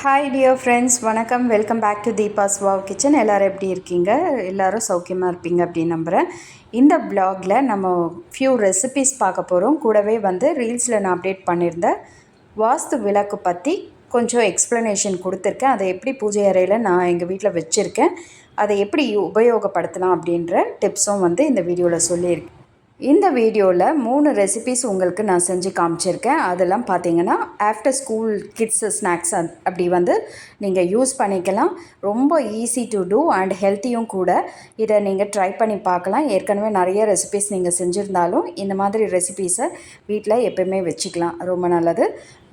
Hi dear friends வணக்கம். Welcome back to Deepa's wow kitchen எல்லோரும் எப்படி இருக்கீங்க? எல்லோரும் சௌக்கியமாக இருப்பீங்க அப்படின்னு நம்புகிறேன் இந்த ப்ளாகில் நம்ம ஃபியூ ரெசிபீஸ் பார்க்க போகிறோம் கூடவே வந்து ரீல்ஸில் நான் அப்டேட் பண்ணியிருந்தேன் வாஸ்து விளக்கு பற்றி கொஞ்சம் எக்ஸ்ப்ளனேஷன் கொடுத்துருக்கேன். அதை எப்படி பூஜை அறையில் நான் எங்கள் வீட்டில் வச்சுருக்கேன். அதை எப்படி உபயோகப்படுத்தலாம் அப்படின்ற டிப்ஸும் வந்து இந்த வீடியோவில் சொல்லியிருக்கேன். இந்த வீடியோவில் மூணு ரெசிபிஸ் உங்களுக்கு நான் செஞ்சு காமிச்சிருக்கேன். அதெல்லாம் பார்த்தீங்கன்னா ஆஃப்டர் ஸ்கூல் கிட்ஸ் ஸ்நாக்ஸ் அப்படி வந்து நீங்கள் யூஸ் பண்ணிக்கலாம். ரொம்ப ஈஸி டு டூ அண்ட் ஹெல்த்தியும் கூட. இதை நீங்கள் ட்ரை பண்ணி பார்க்கலாம் ஏற்கனவே நிறைய ரெசிபிஸ் நீங்கள் செஞ்சுருந்தாலும் இந்த மாதிரி ரெசிபீஸை வீட்டில் எப்பயுமே வச்சுக்கலாம். ரொம்ப நல்லது.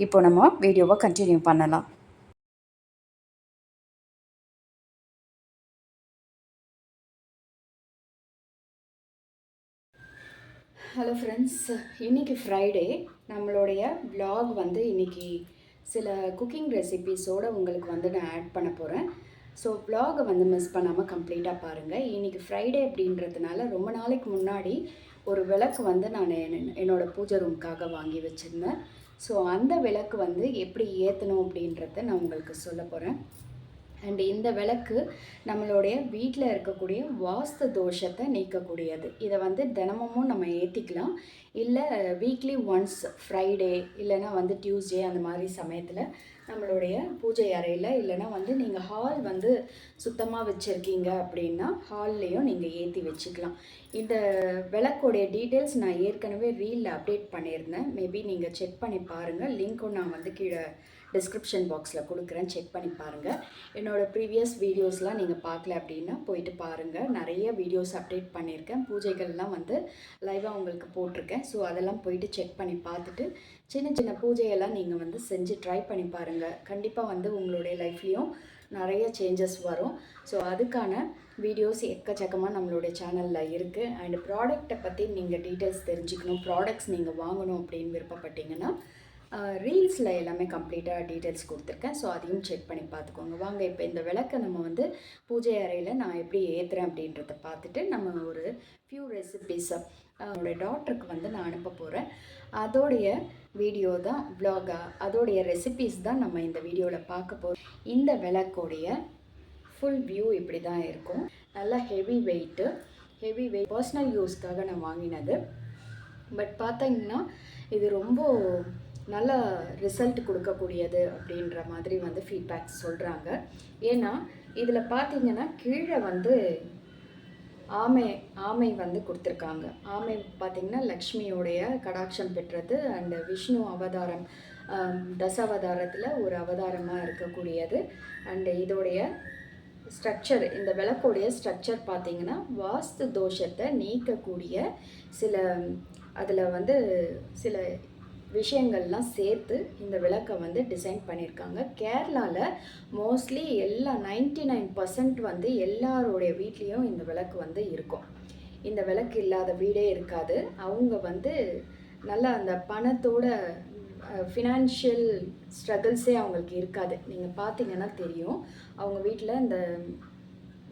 இப்போ நம்ம வீடியோவை கண்டினியூ பண்ணலாம். ஹலோ ஃப்ரெண்ட்ஸ் இன்றைக்கி ஃப்ரைடே நம்மளுடைய ப்ளாக் வந்து இன்றைக்கி சில குக்கிங் ரெசிபீஸோடு உங்களுக்கு வந்து நான் ஆட் பண்ண போகிறேன் ஸோ ப்ளாகை வந்து மிஸ் பண்ணாமல் கம்ப்ளீட்டாக பாருங்கள் இன்றைக்கி ஃப்ரைடே அப்படின்றதுனால ரொம்ப நாளைக்கு முன்னாடி ஒரு விளக்கு வந்து நான் என்னோடய பூஜை ரூம்க்காக வாங்கி வச்சுருந்தேன். ஸோ அந்த விளக்கு வந்து எப்படி ஏற்றணும் அப்படின்றத நான் உங்களுக்கு சொல்ல போகிறேன் அண்ட் இந்த விளக்கு நம்மளுடைய வீட்டில் இருக்கக்கூடிய வாஸ்து தோஷத்தை நீக்கக்கூடியது. இதை வந்து தினமும் நம்ம ஏற்றிக்கலாம் இல்லை வீக்லி ஒன்ஸ் ஃப்ரைடே இல்லைன்னா வந்து டியூஸ்டே அந்த மாதிரி சமயத்தில் நம்மளுடைய பூஜை அறையில் இல்லைன்னா வந்து நீங்கள் ஹால் வந்து சுத்தமாக வச்சுருக்கீங்க அப்படின்னா ஹால்லேயும் நீங்கள் ஏற்றி வச்சுக்கலாம். இந்த விளக்கோடைய டீட்டெயில்ஸ் நான் ஏற்கனவே ரீலில் அப்டேட் பண்ணியிருந்தேன். மேபி நீங்கள் செக் பண்ணி பாருங்கள் லிங்க்கும் நான் வந்து கீழே டிஸ்கிரிப்ஷன் பாக்ஸில் கொடுக்குறேன். செக் பண்ணி பாருங்கள் என்னோடய ப்ரீவியஸ் வீடியோஸ்லாம் நீங்கள் பார்க்கல அப்படின்னா போயிட்டு பாருங்கள் நிறைய வீடியோஸ் அப்டேட் பண்ணியிருக்கேன். பூஜைகள்லாம் வந்து லைவாக உங்களுக்கு போட்டிருக்கேன். ஸோ அதெல்லாம் போயிட்டு செக் பண்ணி பார்த்துட்டு சின்ன சின்ன பூஜையெல்லாம் நீங்கள் வந்து செஞ்சு ட்ரை பண்ணி பாருங்கள் கண்டிப்பாக வந்து உங்களுடைய லைஃப்லேயும் நிறைய சேஞ்சஸ் வரும். ஸோ அதுக்கான வீடியோஸ் எக்கச்சக்கமாக நம்மளுடைய சேனலில் இருக்குது அண்ட் ப்ராடக்ட்டை பற்றி நீங்கள் டீட்டெயில்ஸ் தெரிஞ்சுக்கணும். ப்ராடக்ட்ஸ் நீங்கள் வாங்கணும் அப்படின்னு விருப்பப்பட்டீங்கன்னா ரீல்ஸில் எல்லாமே கம்ப்ளீட்டாக டீட்டெயில்ஸ் கொடுத்துருக்கேன். ஸோ அதையும் செக் பண்ணி பார்த்துக்கோங்க. வாங்க இப்போ இந்த விளக்கை நம்ம வந்து பூஜை அறையில் நான் எப்படி ஏற்றுறேன் அப்படின்றத பார்த்துட்டு நம்ம ஒரு ஃபியூ ரெசிபீஸை என்னோடய டாக்டருக்கு வந்து நான் அனுப்ப போகிறேன் அதோடைய வீடியோ தான் வ்ளாகா அதோடைய ரெசிபிஸ் தான் நம்ம இந்த வீடியோவில் பார்க்க போகிறோம் இந்த விளக்கோடைய ஃபுல் வியூ இப்படி தான் இருக்கும். நல்லா heavy weight heavy weight personal யூஸ்க்காக நான் வாங்கினது. பட் பார்த்தீங்கன்னா இது ரொம்ப நல்ல ரிசல்ட் கொடுக்கக்கூடியது அப்படின்ற மாதிரி வந்து ஃபீட்பேக்ஸ் சொல்கிறாங்க ஏன்னா இதில் பார்த்தீங்கன்னா கீழே வந்து ஆமை ஆமை வந்து கொடுத்துருக்காங்க. ஆமை பார்த்திங்கன்னா லக்ஷ்மியோடைய கடாட்சம் பெற்றது அண்டு விஷ்ணு அவதாரம் தசாவதாரத்தில் ஒரு அவதாரமாக இருக்கக்கூடியது. அண்டு இதோடைய ஸ்ட்ரக்சர் இந்த விளக்கோடைய ஸ்ட்ரக்சர் பார்த்திங்கன்னா வாஸ்து தோஷத்தை நீக்கக்கூடிய சில அதில் வந்து சில விஷயங்கள்லாம் சேர்த்து இந்த விளக்கை வந்து டிசைன் பண்ணியிருக்காங்க. கேரளாவில் மோஸ்ட்லி எல்லா நைன்டி நைன் பர்சன்ட் வந்து எல்லாருடைய வீட்லேயும் இந்த விளக்கு வந்து இருக்கும். இந்த விளக்கு இல்லாத வீடே இருக்காது. அவங்க வந்து நல்லா அந்த பணத்தோட ஃபினான்ஷியல் ஸ்ட்ரகிள்ஸே அவங்களுக்கு இருக்காது. நீங்கள் பார்த்தீங்கன்னா தெரியும். அவங்க வீட்டில் இந்த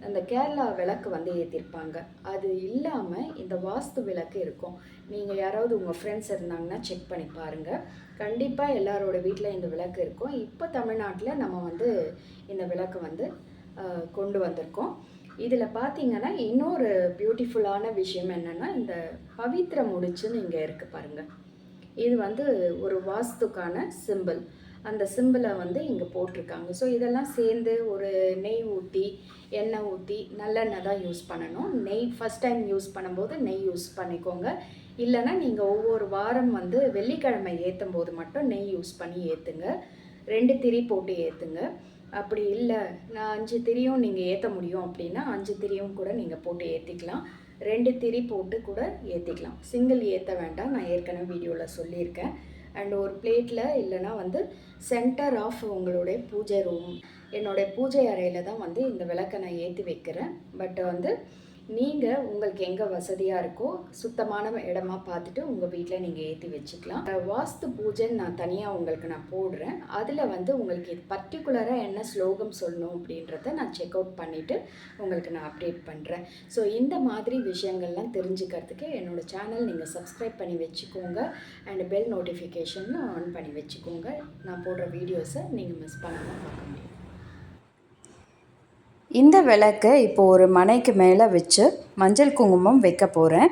அந்த கேரளா விளக்கு வந்து ஏற்றிருப்பாங்க அது இல்லாமல் இந்த வாஸ்து விளக்கு இருக்கும். நீங்கள் யாராவது உங்கள் ஃப்ரெண்ட்ஸ் இருந்தாங்கன்னா செக் பண்ணி பாருங்கள் கண்டிப்பாக எல்லாரோட வீட்டில் இந்த விளக்கு இருக்கும். இப்போ தமிழ்நாட்டில் நம்ம வந்து இந்த விளக்கு வந்து கொண்டு வந்திருக்கோம். இதில் பார்த்தீங்கன்னா இன்னொரு பியூட்டிஃபுல்லான விஷயம் என்னென்னா இந்த பவித்ர முடிச்சுன்னு இங்கே இருக்குது பாருங்கள் இது வந்து ஒரு வாஸ்துக்கான சிம்பிள் அந்த சிம்பிளை வந்து இங்கே போட்டிருக்காங்க. ஸோ இதெல்லாம் சேர்ந்து ஒரு நெய் ஊற்றி எண்ணெய் ஊற்றி நல்லெண்ணெய் தான் யூஸ் பண்ணணும். நெய் ஃபஸ்ட் டைம் யூஸ் பண்ணும்போது நெய் யூஸ் பண்ணிக்கோங்க. இல்லைன்னா நீங்கள் ஒவ்வொரு வாரம் வந்து வெள்ளிக்கிழமை ஏற்றும் போது மட்டும் நெய் யூஸ் பண்ணி ஏற்றுங்க ரெண்டு திரி போட்டு ஏற்றுங்க அப்படி இல்லை நான் அஞ்சு திரியும் நீங்கள் ஏற்ற முடியும் அப்படின்னா அஞ்சு திரியும் கூட நீங்கள் போட்டு ஏற்றிக்கலாம் ரெண்டு திரி போட்டு கூட ஏற்றிக்கலாம் சிங்கிள் ஏற்ற வேண்டாம். நான் ஏற்கனவே வீடியோவில் சொல்லியிருக்கேன். அண்ட் ஒரு பிளேட்டில் இல்லைனா வந்து சென்டர் ஆஃப் உங்களுடைய பூஜை ரூம் என்னுடைய பூஜை அறையில் தான் வந்து இந்த விளக்கை நான் ஏற்றி வைக்கிறேன். பட் வந்து நீங்கள் உங்களுக்கு எங்கே வசதியாக இருக்கோ சுத்தமான இடமா பார்த்துட்டு உங்கள் வீட்டில் நீங்கள் ஏற்றி வச்சுக்கலாம். வாஸ்து பூஜைன்னு நான் தனியாக உங்களுக்கு நான் போடுறேன். அதில் வந்து உங்களுக்கு இது பர்டிகுலராக என்ன ஸ்லோகம் சொல்லணும் அப்படின்றத நான் செக் அவுட் பண்ணிவிட்டு உங்களுக்கு நான் அப்டேட் பண்ணுறேன் ஸோ இந்த மாதிரி விஷயங்கள்லாம் தெரிஞ்சுக்கிறதுக்கு என்னோடய சேனல் நீங்கள் சப்ஸ்கிரைப் பண்ணி வச்சுக்கோங்க. அண்ட் பெல் நோட்டிஃபிகேஷன் ஆன் பண்ணி வச்சுக்கோங்க. நான் போடுற வீடியோஸை நீங்கள் மிஸ் பண்ணாமல் பார்க்க முடியும். இந்த விளக்கை இப்போ ஒரு மனைக்கு மேலே வச்சு மஞ்சள் குங்குமம் வைக்க போகிறேன்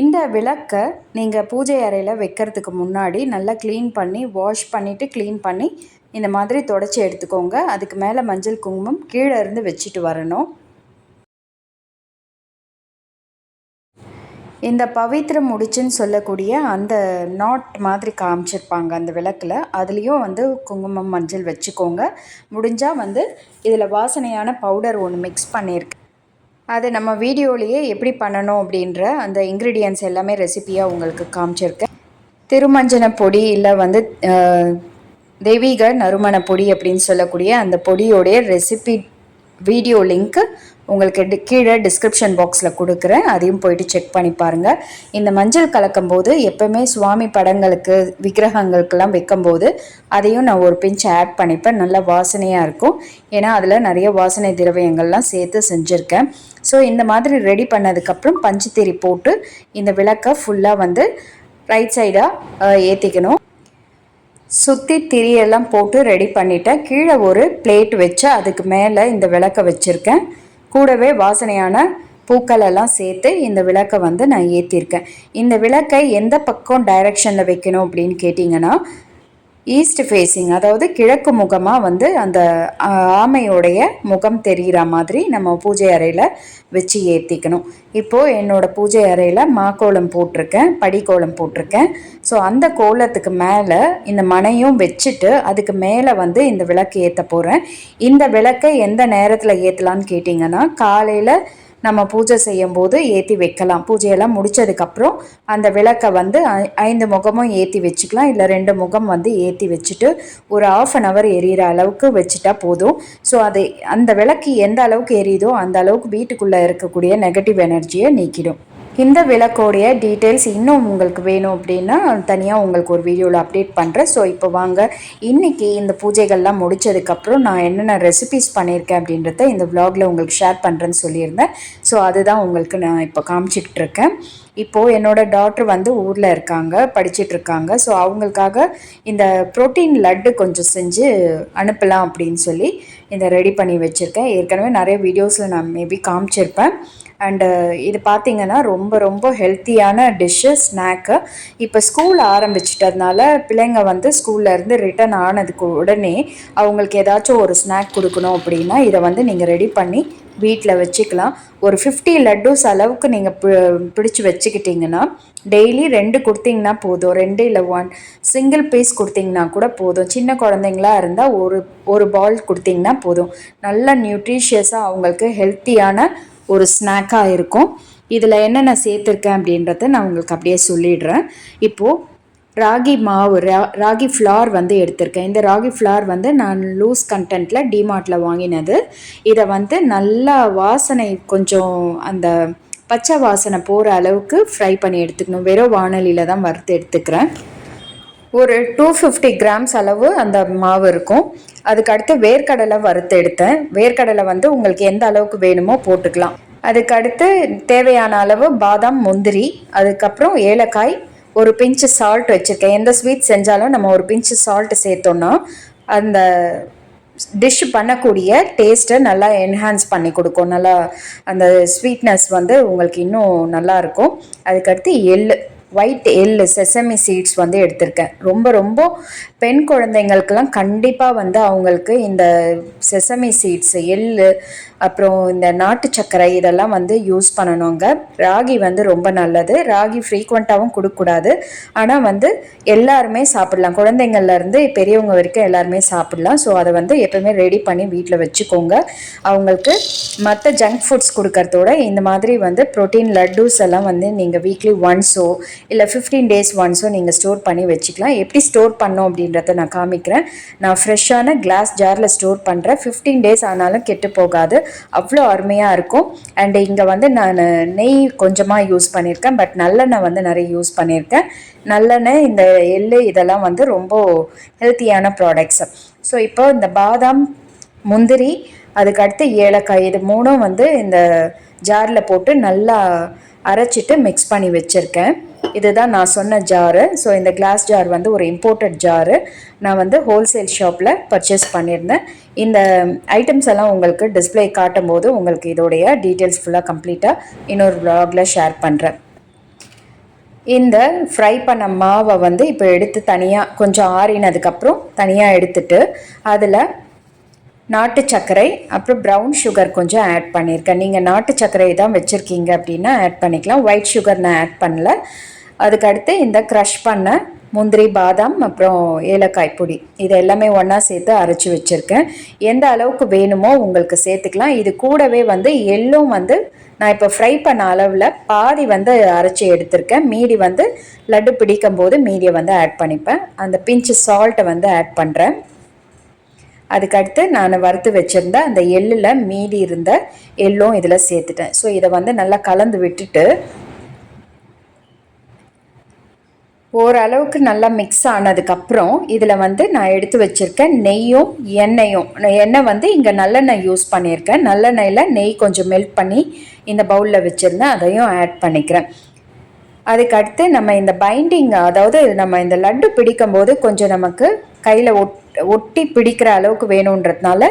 இந்த விளக்கை நீங்கள் பூஜை அறையில் வைக்கிறதுக்கு முன்னாடி நல்லா க்ளீன் பண்ணி வாஷ் பண்ணிவிட்டு க்ளீன் பண்ணி இந்த மாதிரி தொடச்சி எடுத்துக்கோங்க. அதுக்கு மேலே மஞ்சள் குங்குமம் கீழே இருந்து வச்சுட்டு வரணும். இந்த பவித்ர முடிச்சுன்னு சொல்லக்கூடிய அந்த நாட் மாதிரி காமிச்சிருப்பாங்க அந்த விளக்கில். அதுலேயும் வந்து குங்குமம் மஞ்சள் வச்சுக்கோங்க. முடிஞ்சால் வந்து இதில் வாசனையான பவுடர் ஒன்று மிக்ஸ் பண்ணியிருக்கு அது நம்ம வீடியோலேயே எப்படி பண்ணணும் அப்படின்ற அந்த இன்க்ரீடியன்ஸ் எல்லாமே ரெசிபியாக உங்களுக்கு காமிச்சிருக்கேன். திருமஞ்சன பொடி இல்லை வந்து தெய்வீக நறுமண பொடி அப்படின்னு சொல்லக்கூடிய அந்த பொடியோடைய ரெசிபி வீடியோ லிங்க்கு உங்களுக்கு டி- கீழே டிஸ்கிரிப்ஷன் பாக்ஸில் கொடுக்குறேன். அதையும் போயிட்டு செக் பண்ணி பாருங்கள் இந்த மஞ்சள் கலக்கும் போது எப்பவுமே சுவாமி படங்களுக்கு விக்கிரகங்களுக்கெல்லாம் வைக்கும்போது அதையும் நான் ஒரு பிஞ்ச் ஆட் பண்ணிப்பேன். நல்லா வாசனையாக இருக்கும். ஏன்னா அதில் நிறைய வாசனை திரவியங்கள்லாம் சேர்த்து செஞ்சுருக்கேன். ஸோ இந்த மாதிரி ரெடி பண்ணதுக்கப்புறம் பஞ்சுத்திரி போட்டு இந்த விளக்கை ஃபுல்லாக வந்து ரைட் சைடாக ஏற்றிக்கணும் சுற்றி திரியெல்லாம் போட்டு ரெடி பண்ணிட்டேன். கீழே ஒரு பிளேட் வச்சு அதுக்கு மேலே இந்த விளக்கை வச்சுருக்கேன். கூடவே வாசனையான பூக்கள் எல்லாம் சேர்த்து இந்த விளக்கை வந்து நான் ஏற்றிருக்கேன் இந்த விளக்கை எந்த பக்கம் டைரக்ஷனில் வைக்கணும் அப்படின்னு கேட்டிங்கன்னா ஈஸ்ட் ஃபேஸிங் அதாவது கிழக்கு முகமாக வந்து அந்த ஆமையோடைய முகம் தெரிகிற மாதிரி நம்ம பூஜை அறையில் வச்சு ஏற்றிக்கணும் இப்போது என்னோடய பூஜை அறையில் மாக்கோலம் போட்டிருக்கேன் படிக்கோலம் போட்டிருக்கேன். ஸோ அந்த கோலத்துக்கு மேலே இந்த மனையும் வச்சுட்டு அதுக்கு மேலே வந்து இந்த விளக்கு ஏற்ற போகிறேன் இந்த விளக்கை எந்த நேரத்தில் ஏற்றலான்னு கேட்டிங்கன்னா காலையில் நம்ம பூஜை செய்யும்போது ஏற்றி வைக்கலாம். பூஜையெல்லாம் முடிச்சதுக்கப்புறம் அந்த விளக்கை வந்து ஐ- ஐந்து முகமும் ஏற்றி வச்சுக்கலாம். இல்லை ரெண்டு முகம் வந்து ஏற்றி வச்சுட்டு ஒரு ஆஃப் அன் ஹவர் எரியிற அளவுக்கு வச்சுட்டா போதும். ஸோ அது அந்த விளக்கு எந்த அளவுக்கு எரியுதோ அந்த அளவுக்கு வீட்டுக்குள்ளே இருக்கக்கூடிய நெகட்டிவ் எனர்ஜியை நீக்கிடும். இந்த விளக்கோடைய டீட்டெயில்ஸ் இன்னும் உங்களுக்கு வேணும் அப்படின்னா தனியாக உங்களுக்கு ஒரு வீடியோவில் அப்டேட் பண்ணுறேன் ஸோ இப்போ வாங்க. இன்றைக்கி இந்த பூஜைகள்லாம் முடிச்சதுக்கப்புறம் நான் என்னென்ன ரெசிபிஸ் பண்ணியிருக்கேன் அப்படின்றத இந்த விளாகில் உங்களுக்கு ஷேர் பண்ணுறேன்னு சொல்லியிருந்தேன். ஸோ அதுதான் உங்களுக்கு நான் இப்போ காமிச்சிக்கிட்டு இருக்கேன். இப்போது என்னோடய டாக்டர் வந்து ஊரில் இருக்காங்க படிச்சிட்ருக்காங்க ஸோ அவங்களுக்காக இந்த ப்ரோட்டீன் லட்டு கொஞ்சம் செஞ்சு அனுப்பலாம் அப்படின்னு சொல்லி இந்த ரெடி பண்ணி வச்சுருக்கேன். ஏற்கனவே நிறைய வீடியோஸில் நான் மேபி காமிச்சிருப்பேன். அண்டு uh, இது பார்த்தீங்கன்னா ரொம்ப ரொம்ப ஹெல்த்தியான டிஷ்ஷு ஸ்நாக்கு இப்போ ஸ்கூல் ஆரம்பிச்சிட்டதுனால பிள்ளைங்க வந்து ஸ்கூல்லேருந்து ரிட்டர்ன் ஆனதுக்கு உடனே அவங்களுக்கு ஏதாச்சும் ஒரு ஸ்நாக் கொடுக்கணும் அப்படின்னா இதை வந்து நீங்கள் ரெடி பண்ணி வீட்டில் வச்சுக்கலாம். ஒரு ஃபிஃப்டி லட்டூஸ் அளவுக்கு நீங்கள் பிடிச்சி வச்சுக்கிட்டிங்கன்னா டெய்லி ரெண்டு கொடுத்தீங்கன்னா போதும். ரெண்டு இல்லை ஒன் சிங்கிள் பீஸ் கொடுத்தீங்கன்னா கூட போதும். சின்ன குழந்தைங்களா இருந்தால் ஒரு ஒரு பால் கொடுத்தீங்கன்னா போதும். நல்ல நியூட்ரிஷியஸாக அவங்களுக்கு ஹெல்த்தியான ஒரு ஸ்நாக்காக இருக்கும். இதில் என்னென்ன சேர்த்துருக்கேன் அப்படின்றத நான் உங்களுக்கு அப்படியே சொல்லிடுறேன். இப்போது ராகி மாவு ரா ராகி ஃப்ளார் வந்து எடுத்திருக்கேன். இந்த ராகி ஃப்ளார் வந்து நான் லூஸ் கண்டென்ட்டில் டிமார்ட்டில் வாங்கினது. இதை வந்து நல்லா வாசனை கொஞ்சம் அந்த பச்சை வாசனை போகிற அளவுக்கு ஃப்ரை பண்ணி எடுத்துக்கணும். வெறும் வானலியில் தான் வறுத்து எடுத்துக்கிறேன். ஒரு டூ ஃபிஃப்டி கிராம்ஸ் அளவு அந்த மாவு இருக்கும். அதுக்கு அடுத்து வேர்க்கடலை வறுத்து எடுத்தேன். வேர்க்கடலை வந்து உங்களுக்கு எந்த அளவுக்கு வேணுமோ போட்டுக்கலாம். அதுக்கு அடுத்து தேவையான அளவு பாதாம் முந்திரி அதுக்கப்புறம் ஏலக்காய் ஒரு பிஞ்சு சால்ட் வச்சுருக்கேன். எந்த ஸ்வீட் செஞ்சாலும் நம்ம ஒரு பிஞ்சு சால்ட் சேர்த்தோன்னா அந்த டிஷ் பண்ணக்கூடிய டேஸ்ட்டை நல்லா என்ஹான்ஸ் பண்ணி கொடுக்கும். நல்லா அந்த ஸ்வீட்னஸ் வந்து உங்களுக்கு இன்னும் நல்லா இருக்கும். அதுக்கடுத்து எள்ளு. ஒயிட் எள்ளு செசமி சீட்ஸ் வந்து எடுத்திருக்கேன். ரொம்ப ரொம்ப பெண் குழந்தைங்களுக்கெல்லாம் கண்டிப்பாக வந்து அவங்களுக்கு இந்த செசமி சீட்ஸ் எள்ளு அப்புறம் இந்த நாட்டு சர்க்கரை இதெல்லாம் வந்து யூஸ் பண்ணணுங்க. ராகி வந்து ரொம்ப நல்லது. ராகி ஃப்ரீக்வெண்ட்டாகவும் கொடுக்கக்கூடாது. ஆனால் வந்து எல்லாருமே சாப்பிடலாம். குழந்தைங்கள்லேருந்து பெரியவங்க வரைக்கும் எல்லாருமே சாப்பிடலாம். ஸோ அதை வந்து எப்பவுமே ரெடி பண்ணி வீட்டில் வச்சுக்கோங்க. அவங்களுக்கு மற்ற ஜங்க் ஃபுட்ஸ் கொடுக்கறதோட இந்த மாதிரி வந்து ப்ரோட்டீன் லட்டூஸ் எல்லாம் வந்து நீங்கள் வீக்லி ஒன்ஸோ இல்லை ஃபிஃப்டீன் டேஸ் ஒன்ஸோ நீங்கள் ஸ்டோர் பண்ணி வச்சுக்கலாம். எப்படி ஸ்டோர் பண்ணோம் அப்படின்றத நான் காமிக்கிறேன். நான் ஃப்ரெஷ்ஷான கிளாஸ் ஜாரில் ஸ்டோர் பண்ணுறேன் ஃபிஃப்டீன் டேஸ் ஆனாலும் கெட்டு போகாது. அவ்வளோ அருமையாக இருக்கும். அண்டு இங்கே வந்து நான் நெய் கொஞ்சமாக யூஸ் பண்ணியிருக்கேன். பட் நல்லெண்ணெய் வந்து நிறைய யூஸ் பண்ணியிருக்கேன். நல்லெண்ணெய் இந்த எள்ளு இதெல்லாம் வந்து ரொம்ப ஹெல்த்தியான ப்ராடக்ட்ஸ் ஸோ இப்போ இந்த பாதாம் முந்திரி அதுக்கடுத்து ஏலக்காய் இது மூணும் வந்து இந்த ஜாரில் போட்டு நல்லா அரைச்சிட்டு மிக்ஸ் பண்ணி வச்சுருக்கேன். இதுதான் நான் சொன்ன ஜாரு ஸோ இந்த கிளாஸ் ஜார் வந்து ஒரு இம்போர்ட்டட் ஜாரு நான் வந்து ஹோல்சேல் ஷாப்பில் பர்ச்சேஸ் பண்ணியிருந்தேன். இந்த ஐட்டம்ஸ் எல்லாம் உங்களுக்கு டிஸ்பிளே காட்டும் போது உங்களுக்கு இதோடைய டீட்டெயில்ஸ் ஃபுல்லாக கம்ப்ளீட்டாக இன்னொரு வ்ளாகில் ஷேர் பண்ணுறேன் இந்த ஃப்ரை பண்ண மாவை வந்து இப்போ எடுத்து தனியாக கொஞ்சம் ஆறினதுக்கப்புறம் தனியாக எடுத்துட்டு அதில் நாட்டு சர்க்கரை அப்புறம் ப்ரௌன் சுகர் கொஞ்சம் ஆட் பண்ணியிருக்கேன். நீங்கள் நாட்டு சர்க்கரை தான் வச்சுருக்கீங்க அப்படின்னா ஆட் பண்ணிக்கலாம். ஒயிட் சுகர் நான் ஆட் பண்ணல. அதுக்கடுத்து இந்த க்ரஷ் பண்ண முந்திரி பாதாம் அப்புறம் ஏலக்காய் பொடி. இது எல்லாமே ஒன்றா சேர்த்து அரைச்சி வச்சுருக்கேன். எந்த அளவுக்கு வேணுமோ உங்களுக்கு சேர்த்துக்கலாம். இது கூடவே வந்து எள்ளும் வந்து நான் இப்போ ஃப்ரை பண்ண அளவில் பாதி வந்து அரைச்சி எடுத்திருக்கேன். மீதி வந்து லட்டு பிடிக்கும் போது மீதியை வந்து ஆட் பண்ணிப்பேன். அந்த பிஞ்சு சால்ட்டை வந்து ஆட் பண்ணுறேன் அதுக்கடுத்து நான் வறுத்து வச்சுருந்த அந்த எள்ளில் மீதி இருந்த எள்ளும் இதில் சேர்த்துட்டேன். ஸோ இதை வந்து நல்லா கலந்து விட்டுட்டு ஓரளவுக்கு நல்லா மிக்ஸ் ஆனதுக்கப்புறம் இதில் வந்து நான் எடுத்து வச்சுருக்கேன் நெய்யும் எண்ணெயும். எண்ணெய் வந்து இங்கே நல்லெண்ணெய் யூஸ் பண்ணியிருக்கேன். நல்லெண்ணெயில் நெய் கொஞ்சம் மெல்ட் பண்ணி இந்த பவுலில் வச்சுருந்தேன். அதையும் ஆட் பண்ணிக்கிறேன். அதுக்கடுத்து நம்ம இந்த பைண்டிங் அதாவது நம்ம இந்த லட்டு பிடிக்கும் போது கொஞ்சம் நமக்கு கையில் ஒட் ஒட்டி பிடிக்கிற அளவுக்கு வேணுன்றதுனால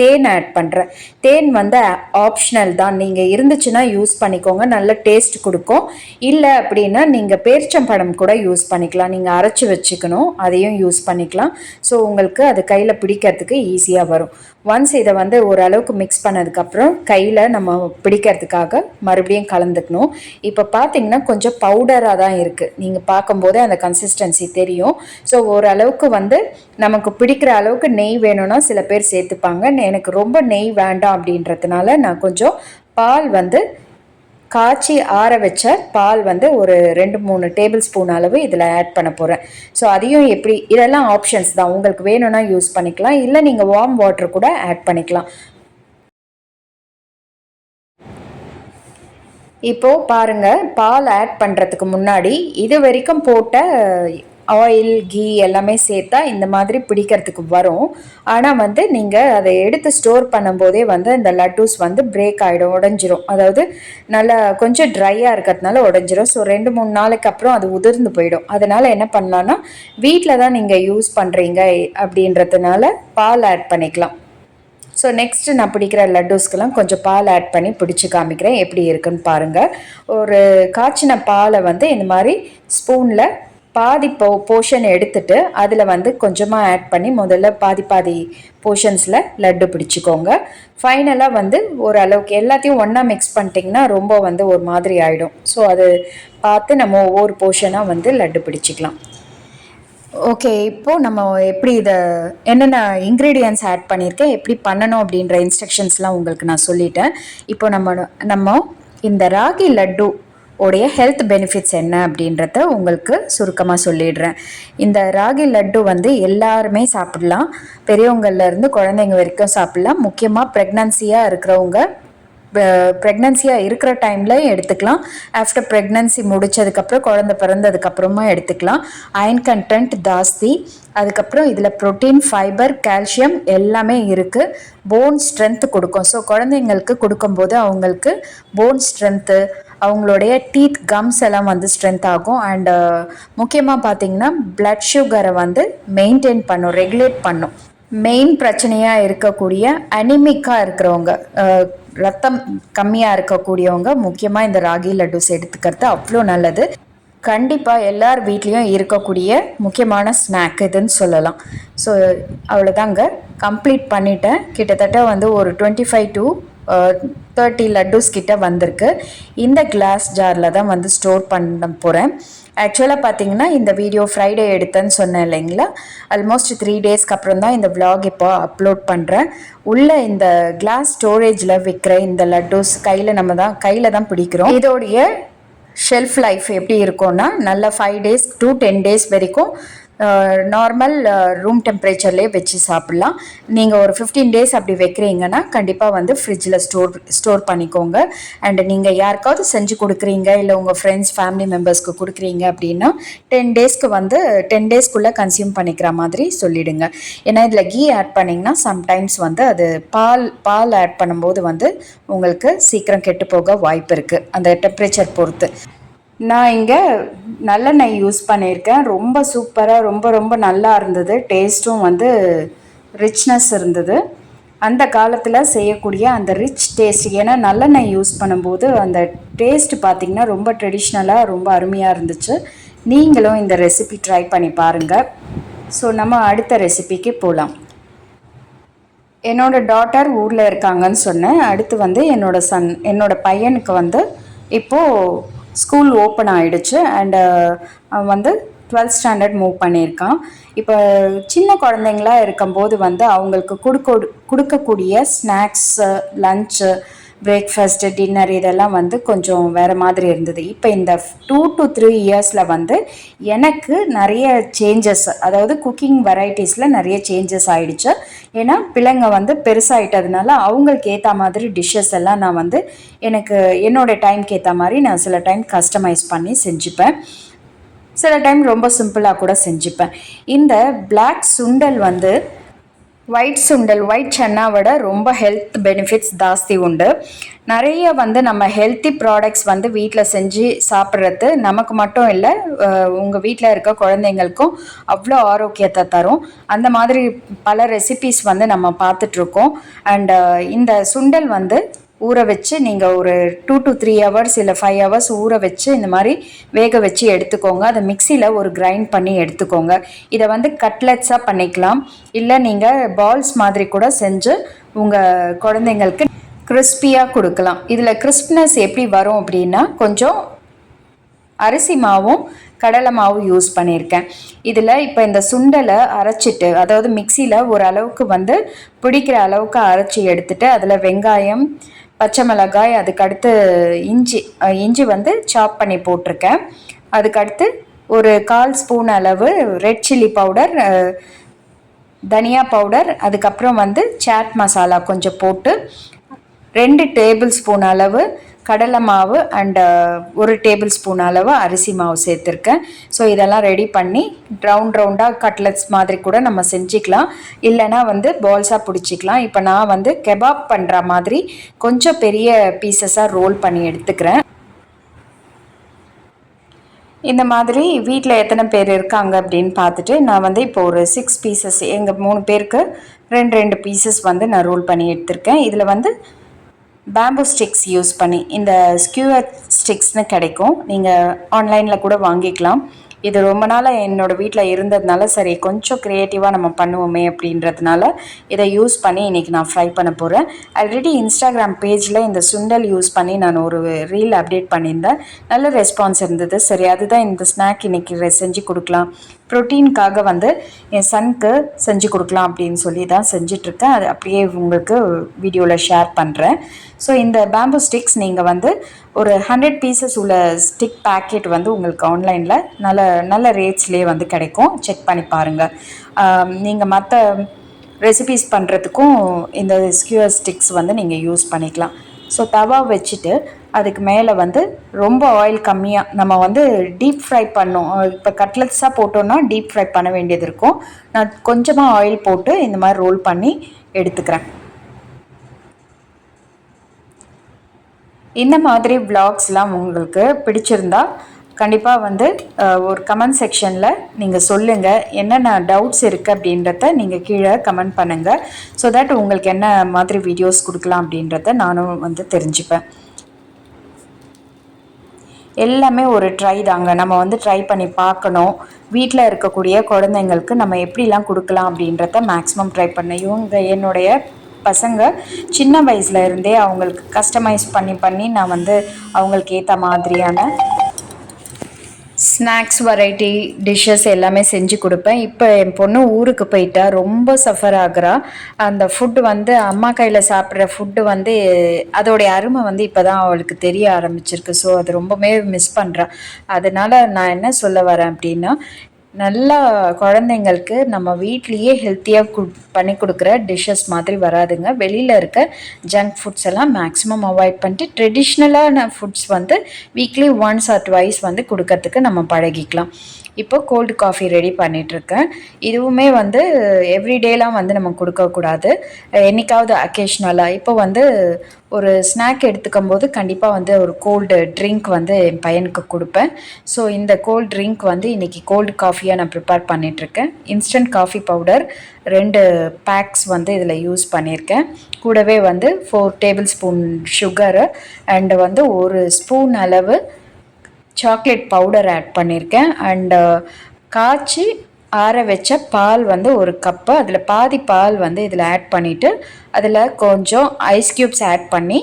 தேன் ஆட் பண்ணுறேன் தேன் வந்து ஆப்ஷனல் தான். நீங்கள் இருந்துச்சுன்னா யூஸ் பண்ணிக்கோங்க. நல்ல டேஸ்ட் கொடுக்கும். இல்லை அப்படின்னா நீங்கள் பேரிச்சம்பழம் கூட யூஸ் பண்ணிக்கலாம். நீங்கள் அரைச்சி வச்சுக்கணும். அதையும் யூஸ் பண்ணிக்கலாம். ஸோ உங்களுக்கு அது கையில் பிடிக்கிறதுக்கு ஈஸியாக வரும். ஒன்ஸ் இதை வந்து ஓரளவுக்கு மிக்ஸ் பண்ணதுக்கப்புறம் கையில் நம்ம பிடிக்கிறதுக்காக மறுபடியும் கலந்துக்கணும். இப்போ பார்த்தீங்கன்னா கொஞ்சம் பவுடராக தான் இருக்குது நீங்கள் பார்க்கும்போதே அந்த கன்சிஸ்டன்சி தெரியும். ஸோ ஓரளவுக்கு வந்து நமக்கு பிடிக்கிற அளவுக்கு நெய் வேணும்னா சில பேர் சேர்த்துப்பாங்க. எனக்கு ரொம்ப நெய் வேண்டாம் அப்படின்றதுனால நான் கொஞ்சம் பால் வந்து காய்ச்சி ஆற வச்ச பால் வந்து ஒரு ரெண்டு மூணு டேபிள் ஸ்பூன் அளவு இதில் ஆட் பண்ண போகிறேன் ஸோ அதையும் எப்படி இதெல்லாம் ஆப்ஷன்ஸ் தான். உங்களுக்கு வேணும்னா யூஸ் பண்ணிக்கலாம். இல்லை நீங்கள் வார்ம் வாட்டர் கூட ஆட் பண்ணிக்கலாம். இப்போது பாருங்கள் பால் ஆட் பண்ணுறதுக்கு முன்னாடி இது வரைக்கும் போட்ட ஆயில் கீ எல்லாமே சேர்த்தா இந்த மாதிரி பிடிக்கிறதுக்கு வரும். ஆனால் வந்து நீங்கள் அதை எடுத்து ஸ்டோர் பண்ணும்போதே வந்து இந்த லட்டூஸ் வந்து பிரேக் ஆகிடும் உடஞ்சிரும். அதாவது நல்லா கொஞ்சம் ட்ரையாக இருக்கிறதுனால உடஞ்சிரும். ஸோ ரெண்டு மூணு நாளைக்கு அப்புறம் அது உதிர்ந்து போயிடும். அதனால் என்ன பண்ணலான்னா வீட்டில் தான் நீங்கள் யூஸ் பண்ணுறீங்க அப்படின்றதுனால பால் ஆட் பண்ணிக்கலாம். ஸோ நெக்ஸ்ட்டு நான் பிடிக்கிற லட்டூஸ்க்கெல்லாம் கொஞ்சம் பால் ஆட் பண்ணி பிடிச்சி காமிக்கிறேன். எப்படி இருக்குன்னு பாருங்கள் ஒரு காய்ச்சின பாலை வந்து இந்த மாதிரி ஸ்பூனில் பாதி போ போர்ஷன் எடுத்துட்டு அதில் வந்து கொஞ்சமாக ஆட் பண்ணி முதல்ல பாதி பாதி போர்ஷன்ஸில் லட்டு பிடிச்சிக்கோங்க. ஃபைனலாக வந்து ஓரளவுக்கு எல்லாத்தையும் ஒன்றா மிக்ஸ் பண்ணிட்டிங்கன்னா ரொம்ப வந்து ஒரு மாதிரி ஆகிடும் ஸோ அது பார்த்து நம்ம ஒவ்வொரு போர்ஷனாக வந்து லட்டு பிடிச்சிக்கலாம். ஓகே இப்போது நம்ம எப்படி இதை என்னென்ன இன்க்ரீடியன்ஸ் ஆட் பண்ணியிருக்கேன் எப்படி பண்ணணும் அப்படின்ற இன்ஸ்ட்ரக்ஷன்ஸ்லாம் உங்களுக்கு நான் சொல்லிட்டேன். இப்போ நம்ம நம்ம இந்த ராகி லட்டு உடைய ஹெல்த் பெனிஃபிட்ஸ் என்ன அப்படின்றத உங்களுக்கு சுருக்கமாக சொல்லிடுறேன். இந்த ராகி லட்டு வந்து எல்லாருமே சாப்பிடலாம். பெரியவங்கள்லேருந்து குழந்தைங்க வரைக்கும் சாப்பிடலாம். முக்கியமாக ப்ரெக்னன்சியாக இருக்கிறவங்க ப்ரெக்னன்சியாக இருக்கிற டைமில் எடுத்துக்கலாம். ஆஃப்டர் ப்ரெக்னன்சி முடித்ததுக்கப்புறம் குழந்த பிறந்ததுக்கப்புறமா எடுத்துக்கலாம். அயன் கண்டென்ட் ஜாஸ்தி. அதுக்கப்புறம் இதில் ப்ரோட்டீன் ஃபைபர் கால்சியம் எல்லாமே இருக்குது போன் ஸ்ட்ரென்த் கொடுக்கும். ஸோ குழந்தைங்களுக்கு கொடுக்கும்போது அவங்களுக்கு போன் ஸ்ட்ரென்த்து அவங்களுடைய டீத் கம்ஸ் எல்லாம் வந்து ஸ்ட்ரென்த் ஆகும். அண்டு uh, முக்கியமாக பார்த்தீங்கன்னா பிளட் சுகரை வந்து மெயின்டைன் பண்ணும் ரெகுலேட் பண்ணும். மெயின் பிரச்சனையாக இருக்கக்கூடிய அனிமிக்காக இருக்கிறவங்க uh, ரத்தம் கம்மியாக இருக்கக்கூடியவங்க முக்கியமாக இந்த ராகி லட்டுஸ் எடுத்துக்கிறது அவ்வளோ நல்லது. கண்டிப்பாக எல்லார் வீட்லேயும் இருக்கக்கூடிய முக்கியமான ஸ்நாக் இதுன்னு சொல்லலாம். ஸோ அவ்வளோதாங்க. கம்ப்ளீட் பண்ணிட்டேன். கிட்டத்தட்ட வந்து ஒரு twenty five to thirty laddus கிட்ட வந்திருக்கு. இந்த கிளாஸ் ஜாரில் தான் வந்து ஸ்டோர் பண்ண போகிறேன் ஆக்சுவலாக பார்த்தீங்கன்னா இந்த வீடியோ ஃப்ரைடே எடுத்தேன்னு சொன்னேன் இல்லைங்களா? ஆல்மோஸ்ட் த்ரீ டேஸ்க்கு அப்புறம் தான் இந்த விலாக் இப்போ அப்லோட் பண்ணுறேன் உள்ள இந்த கிளாஸ் ஸ்டோரேஜில் விற்கிற இந்த லட்டூஸ் கையில் நம்ம தான் கையில் தான் பிடிக்கிறோம். இதோடைய ஷெல்ஃப் லைஃப் எப்படி இருக்கும்னா நல்ல five days to ten days வரைக்கும் நார்மல் ரூம் டெம்பரேச்சர்லேயே வச்சு சாப்பிட்லாம். நீங்கள் ஒரு ஃபிஃப்டீன் டேஸ் அப்படி வைக்கிறீங்கன்னா கண்டிப்பாக வந்து ஃப்ரிட்ஜில் ஸ்டோர் ஸ்டோர் பண்ணிக்கோங்க. அண்ட் நீங்கள் யாருக்காவது செஞ்சு கொடுக்குறீங்க இல்லை உங்கள் ஃப்ரெண்ட்ஸ் ஃபேமிலி மெம்பர்ஸ்க்கு கொடுக்குறீங்க அப்படின்னா டென் டேஸ்க்கு வந்து டென் டேஸ்க்குள்ளே கன்சியூம் பண்ணிக்கிற மாதிரி சொல்லிவிடுங்க ஏன்னா இதில் கீ ஆட் பண்ணிங்கன்னா சம்டைம்ஸ் வந்து அது பால் பால் ஆட் பண்ணும்போது வந்து உங்களுக்கு சீக்கிரம் கெட்டு போக வாய்ப்பு இருக்குது அந்த டெம்பரேச்சர் பொறுத்து. நான் இங்கே நல்லெண்ணெய் யூஸ் பண்ணியிருக்கேன். ரொம்ப சூப்பராக ரொம்ப ரொம்ப நல்லா இருந்தது. டேஸ்ட்டும் வந்து ரிச்னஸ் இருந்தது. அந்த காலத்தில் செய்யக்கூடிய அந்த ரிச் டேஸ்ட் ஏன்னா நல்லெண்ணெய் யூஸ் பண்ணும்போது அந்த டேஸ்ட் பார்த்திங்கன்னா ரொம்ப ட்ரெடிஷ்னலாக ரொம்ப அருமையாக இருந்துச்சு. நீங்களும் இந்த ரெசிபி ட்ரை பண்ணி பாருங்கள் ஸோ நம்ம அடுத்த ரெசிபிக்கு போகலாம் என்னோடய டாட்டர் ஊரில் இருக்காங்கன்னு சொன்னேன். அடுத்து வந்து என்னோடய சன் என்னோடய பையனுக்கு வந்து இப்போது ஸ்கூல் ஓப்பன் ஆகிடுச்சு அண்டு uh, அவன் வந்து டுவெல்த் ஸ்டாண்டர்ட் மூவ் பண்ணியிருக்கான். இப்போ சின்ன குழந்தைங்களா இருக்கும்போது வந்து அவங்களுக்கு கொடுக்க கொடுக்கக்கூடிய ஸ்நாக்ஸு லஞ்சு பிரேக்ஃபாஸ்ட்டு டின்னர் இதெல்லாம் வந்து கொஞ்சம் வேறு மாதிரி இருந்தது. இப்போ இந்த டூ டு த்ரீ இயர்ஸில் வந்து எனக்கு நிறைய சேஞ்சஸ் அதாவது குக்கிங் வெரைட்டிஸில் நிறைய சேஞ்சஸ் ஆகிடுச்சு ஏன்னா பிள்ளைங்க வந்து பெருசாகிட்டதுனால அவங்களுக்கு ஏற்ற மாதிரி டிஷ்ஷஸ் எல்லாம் நான் வந்து எனக்கு என்னோடய டைம்க்கு ஏற்ற மாதிரி நான் சில டைம் கஸ்டமைஸ் பண்ணி செஞ்சுப்பேன். சில டைம் ரொம்ப சிம்பிளாக கூட செஞ்சுப்பேன். இந்த பிளாக் சுண்டல் வந்து ஒயிட் சுண்டல் ஒயிட் சன்னாவோட ரொம்ப ஹெல்த் பெனிஃபிட்ஸ் ஜாஸ்தி உண்டு. நிறைய வந்து நம்ம ஹெல்த்தி ப்ராடக்ட்ஸ் வந்து வீட்டில் செஞ்சு சாப்பிட்றது நமக்கு மட்டும் இல்லை உங்கள் வீட்டில் இருக்க குழந்தைங்களுக்கும் அவ்வளோ ஆரோக்கியத்தை தரும். அந்த மாதிரி பல ரெசிபீஸ் வந்து நம்ம பார்த்துட்ருக்கோம் அண்ட் இந்த சுண்டல் வந்து ஊற வச்சு நீங்கள் ஒரு டூ டு த்ரீ ஹவர்ஸ் இல்லை ஃபைவ் ஹவர்ஸ் ஊற வச்சு இந்த மாதிரி வேக வச்சு எடுத்துக்கோங்க. அதை மிக்சியில் ஒரு கிரைண்ட் பண்ணி எடுத்துக்கோங்க. இதை வந்து கட்லெட்ஸாக பண்ணிக்கலாம். இல்லை நீங்கள் பால்ஸ் மாதிரி கூட செஞ்சு உங்கள் குழந்தைங்களுக்கு கிறிஸ்பியாக கொடுக்கலாம். இதில் கிறிஸ்ப்னஸ் எப்படி வரும் அப்படின்னா கொஞ்சம் அரிசி மாவும் கடலை மாவு யூஸ் பண்ணியிருக்கேன். இதில் இப்போ இந்த சுண்டலை அரைச்சிட்டு அதாவது மிக்சியில் ஓரளவுக்கு வந்து பிடிக்கிற அளவுக்கு அரைச்சி எடுத்துட்டு அதில் வெங்காயம் பச்சை மிளகாய் அதுக்கடுத்து இஞ்சி இஞ்சி வந்து சாப் பண்ணி போட்டிருக்கேன். அதுக்கடுத்து ஒரு கால் ஸ்பூன் அளவு ரெட் சில்லி பவுடர் தனியா பவுடர் அதுக்கப்புறம் வந்து சாட் மசாலா கொஞ்சம் போட்டு ரெண்டு டேபிள் ஸ்பூன் அளவு கடலை மாவு அண்டு uh, ஒரு டேபிள் ஸ்பூன் அளவு அரிசி மாவு சேர்த்துருக்கேன். ஸோ இதெல்லாம் ரெடி பண்ணி ரவுண்ட் ரவுண்டாக கட்லெட்ஸ் மாதிரி கூட நம்ம செஞ்சுக்கலாம். இல்லைனா வந்து பால்ஸாக பிடிச்சிக்கலாம். இப்போ நான் வந்து கெபாப் பண்ணுற மாதிரி கொஞ்சம் பெரிய பீசஸாக ரோல் பண்ணி எடுத்துக்கிறேன். இந்த மாதிரி வீட்டில் எத்தனை பேர் இருக்காங்க அப்படின்னு பார்த்துட்டு நான் வந்து இப்போ ஒரு சிக்ஸ் பீசஸ் எங்கள் மூணு பேருக்கு ரெண்டு ரெண்டு பீசஸ் வந்து நான் ரோல் பண்ணி எடுத்திருக்கேன். இதில் வந்து பேம்பு ஸ்டிக்ஸ் யூஸ் பண்ணி இந்த ஸ்கியூவர் ஸ்டிக்ஸ்னு கிடைக்கும். நீங்கள் ஆன்லைனில் கூட வாங்கிக்கலாம். இது ரொம்ப நாளாக என்னோடய வீட்டில் இருந்ததுனால சரி கொஞ்சம் க்ரியேட்டிவாக நம்ம பண்ணுவோமே அப்படின்றதுனால இதை யூஸ் பண்ணி இன்றைக்கி நான் ஃப்ரை பண்ண போகிறேன் ஆல்ரெடி இன்ஸ்டாகிராம் பேஜில் இந்த சுண்டல் யூஸ் பண்ணி நான் ஒரு ரீல் அப்டேட் பண்ணியிருந்தேன். நல்ல ரெஸ்பான்ஸ் இருந்தது. சரி அதுதான் இந்த ஸ்நாக் இன்றைக்கி செஞ்சு கொடுக்கலாம். ப்ரோட்டீனுக்காக வந்து என் சனுக்கு செஞ்சு கொடுக்கலாம் அப்படின்னு சொல்லி தான் செஞ்சிட்ருக்கேன். அது அப்படியே உங்களுக்கு வீடியோவில் ஷேர் பண்ணுறேன் ஸோ இந்த பேம்பு ஸ்டிக்ஸ் நீங்கள் வந்து ஒரு ஹண்ட்ரட் பீசஸ் உள்ள ஸ்டிக் பேக்கெட் வந்து உங்களுக்கு ஆன்லைனில் நல்ல நல்ல ரேட்ஸ்லேயே வந்து கிடைக்கும். செக் பண்ணி பாருங்கள் நீங்கள் மற்ற ரெசிபீஸ் பண்ணுறதுக்கும் இந்த ஸ்கியூர் ஸ்டிக்ஸ் வந்து நீங்கள் யூஸ் பண்ணிக்கலாம். ஸோ தவா வச்சுட்டு அதுக்கு மேலே வந்து ரொம்ப ஆயில் கம்மியாக நம்ம வந்து டீப் ஃப்ரை பண்ணோம். இப்போ கட்லெட்ஸாக போட்டோன்னா டீப் ஃப்ரை பண்ண வேண்டியது இருக்கும். நான் கொஞ்சமாக ஆயில் போட்டு இந்த மாதிரி ரோல் பண்ணி எடுத்துக்கிறேன். இந்த மாதிரி விளாக்ஸ்லாம் உங்களுக்கு பிடிச்சிருந்தா கண்டிப்பாக வந்து ஒரு கமெண்ட் செக்ஷனில் நீங்கள் சொல்லுங்கள் என்னென்ன டவுட்ஸ் இருக்குது அப்படின்றத நீங்கள் கீழே கமெண்ட் பண்ணுங்கள் ஸோ தட் உங்களுக்கு என்ன மாதிரி வீடியோஸ் கொடுக்கலாம் அப்படின்றத நானும் வந்து தெரிஞ்சுப்பேன். எல்லாமே ஒரு ட்ரை தாங்க. நம்ம வந்து ட்ரை பண்ணி பார்க்கணும். வீட்டில் இருக்கக்கூடிய குழந்தைங்களுக்கு நம்ம எப்படிலாம் கொடுக்கலாம் அப்படின்றத மேக்ஸிமம் ட்ரை பண்ண. இவங்க என்னுடைய பசங்க சின்ன வயசில் இருந்தே அவங்களுக்கு கஸ்டமைஸ் பண்ணி பண்ணி நான் வந்து அவங்களுக்கு ஏற்ற மாதிரியான ஸ்நாக்ஸ் வெரைட்டி டிஷ்ஷஸ் எல்லாமே செஞ்சு கொடுப்பேன். இப்போ என் பொண்ணு ஊருக்கு போயிட்டா ரொம்ப சஃபர் ஆகுறா. அந்த ஃபுட்டு வந்து அம்மா கையில் சாப்பிட்ற ஃபுட்டு வந்து அதோடைய அருமை வந்து இப்போ தான் அவளுக்கு தெரிய ஆரம்பிச்சிருக்கு. ஸோ அது ரொம்பவே மிஸ் பண்ணுறா அதனால் நான் என்ன சொல்ல வரேன் அப்படின்னா நல்லா குழந்தைங்களுக்கு நம்ம வீட்லேயே ஹெல்த்தியாக கு பண்ணி கொடுக்குற டிஷ்ஷஸ் மாதிரி வராதுங்க. வெளியில் இருக்க ஜங்க் ஃபுட்ஸ் எல்லாம் மேக்ஸிமம் அவாய்ட் பண்ணிட்டு ட்ரெடிஷ்னலான ஃபுட்ஸ் வந்து வீக்லி ஒன்ஸ் ஆர் ட்வைஸ் வந்து கொடுக்கறதுக்கு நம்ம பழகிக்கலாம். இப்போ கோல்டு காஃபி ரெடி பண்ணிகிட்ருக்கேன் இதுவுமே வந்து எவ்ரிடேலாம் வந்து நம்ம கொடுக்கக்கூடாது என்னைக்காவது அக்கேஷ்னலாக இப்போ வந்து ஒரு ஸ்நாக் எடுத்துக்கும் போது கண்டிப்பாக வந்து ஒரு கோல்டு ட்ரிங்க் வந்து என் பையனுக்கு கொடுப்பேன். ஸோ இந்த கோல்டு ட்ரிங்க் வந்து இன்றைக்கி கோல்டு காஃபியாக நான் ப்ரிப்பேர் பண்ணிகிட்ருக்கேன் இன்ஸ்டன்ட் காஃபி பவுடர் ரெண்டு பேக்ஸ் வந்து இதில் யூஸ் பண்ணியிருக்கேன். கூடவே வந்து four tablespoon sugar and வந்து ஒரு ஸ்பூன் அளவு சாக்லேட் பவுடர் ஆட் பண்ணியிருக்கேன் அண்டு காய்ச்சி ஆற வச்ச பால் வந்து ஒரு கப்பு. அதில் பாதி பால் வந்து இதில் ஆட் பண்ணிவிட்டு அதில் கொஞ்சம் ஐஸ் க்யூப்ஸ் ஆட் பண்ணி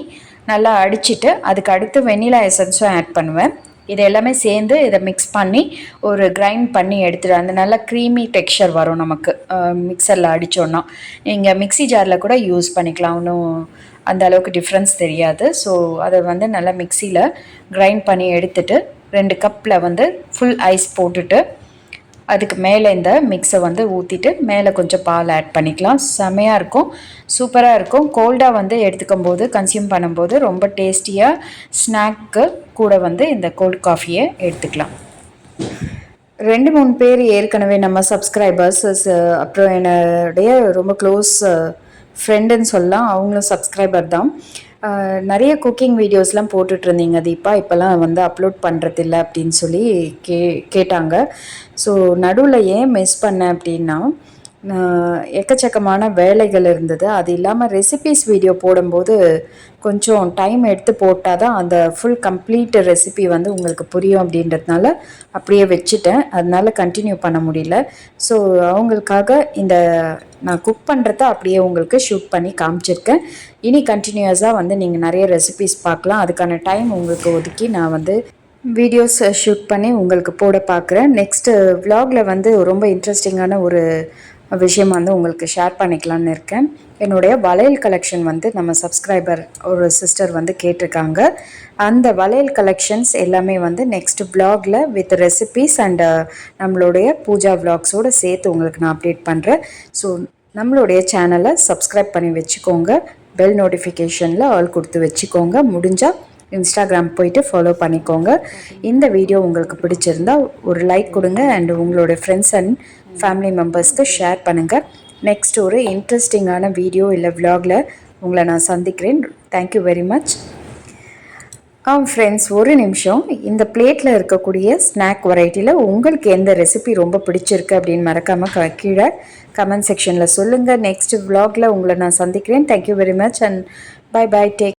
நல்லா அடிச்சுட்டு அதுக்கு அடுத்து வெண்ணிலா எசன்ஸும் ஆட் பண்ணுவேன். இது எல்லாமே சேர்ந்து இதை மிக்ஸ் பண்ணி ஒரு கிரைண்ட் பண்ணி எடுத்துட்டு அந்த நல்ல க்ரீமி டெக்ஸ்சர் வரும் நமக்கு. மிக்சரில் அடித்தோன்னா நீங்கள் மிக்சி ஜாரில் கூட யூஸ் பண்ணிக்கலாம். ஒன்றும் அந்த அளவுக்கு டிஃப்ரென்ஸ் தெரியாது. ஸோ அதை வந்து நல்லா மிக்சியில் கிரைண்ட் பண்ணி எடுத்துட்டு ரெண்டு கப்பில் வந்து ஃபுல் ஐஸ் போட்டுட்டு அதுக்கு மேலே இந்த மிக்ஸை வந்து ஊற்றிட்டு மேலே கொஞ்சம் பால் ஆட் பண்ணிக்கலாம். செமையாக இருக்கும். சூப்பராக இருக்கும். கோல்டாக வந்து எடுத்துக்கும் போது கன்சியூம் பண்ணும்போது ரொம்ப டேஸ்டியாக ஸ்நாக்கு கூட வந்து இந்த கோல்ட் காஃபியை எடுத்துக்கலாம். ரெண்டு மூணு பேர் ஏற்கனவே நம்ம சப்ஸ்கிரைபர்ஸ் அப்புறம் என்னுடைய ரொம்ப க்ளோஸ் ஃப்ரெண்டுன்னு சொல்லலாம். அவங்களும் சப்ஸ்கிரைபர் தான். நிறைய குக்கிங் வீடியோஸ்லாம் போட்டுட்ருந்தீங்க தீபா. இப்போல்லாம் வந்து அப்லோட் பண்ணுறதில்ல அப்படின்னு சொல்லி கே கேட்டாங்க. ஸோ நடுவில் ஏன் மிஸ் பண்ணேன் அப்படின்னா எக்கச்சக்கமான வேலைகள் இருந்தது. அது இல்லாமல் ரெசிபீஸ் வீடியோ போடும்போது கொஞ்சம் டைம் எடுத்து போட்டால் தான் அந்த ஃபுல் கம்ப்ளீட் ரெசிபி வந்து உங்களுக்கு புரியும் அப்படின்றதுனால அப்படியே வச்சுட்டேன். அதனால கண்டினியூ பண்ண முடியல. ஸோ அவங்களுக்காக இந்த நான் குக் பண்ணுறத அப்படியே உங்களுக்கு ஷூட் பண்ணி காமிச்சிருக்கேன். இனி கண்டினியூஸாக வந்து நீங்கள் நிறைய ரெசிபிஸ் பார்க்கலாம். அதுக்கான டைம் உங்களுக்கு ஒதுக்கி நான் வந்து வீடியோஸ் ஷூட் பண்ணி உங்களுக்கு போட பார்க்குறேன். நெக்ஸ்ட்டு விலாகில் வந்து ரொம்ப இன்ட்ரெஸ்டிங்கான ஒரு விஷயம் வந்து உங்களுக்கு ஷேர் பண்ணிக்கலான்னு இருக்கேன். என்னுடைய வளையல் கலெக்ஷன் வந்து நம்ம சப்ஸ்கிரைபர் ஒரு சிஸ்டர் வந்து கேட்டிருக்காங்க. அந்த வளையல் கலெக்ஷன்ஸ் எல்லாமே வந்து நெக்ஸ்ட் வ்ளாகில் வித் ரெசிபீஸ் அண்ட் நம்மளுடைய பூஜா விலாக்ஸோடு சேர்த்து உங்களுக்கு நான் அப்டேட் பண்ணுறேன் ஸோ நம்மளுடைய சேனலை சப்ஸ்கிரைப் பண்ணி வச்சுக்கோங்க. பெல் நோட்டிஃபிகேஷனில் ஆல் கொடுத்து வச்சுக்கோங்க. முடிஞ்சால் இன்ஸ்டாகிராம் போயிட்டு ஃபாலோ பண்ணிக்கோங்க. இந்த வீடியோ உங்களுக்கு பிடிச்சிருந்தா ஒரு லைக் கொடுங்க அண்ட் உங்களோட ஃப்ரெண்ட்ஸ் அண்ட் ஃபேமிலி மெம்பர்ஸ்க்கு ஷேர் பண்ணுங்கள் நெக்ஸ்ட் ஒரு இன்ட்ரெஸ்டிங்கான வீடியோ இல்லை விலாகில் உங்களை நான் சந்திக்கிறேன். Thank you very much ah friends ஒரு நிமிஷம். இந்த பிளேட்டில் இருக்கக்கூடிய ஸ்நாக் வெரைட்டியில் உங்களுக்கு எந்த ரெசிபி ரொம்ப பிடிச்சிருக்கு அப்படின்னு மறக்காமல் க கீழே கமெண்ட் செக்ஷனில் சொல்லுங்கள் நெக்ஸ்ட் விலாகில் உங்களை நான் சந்திக்கிறேன். Thank you very much and bye bye take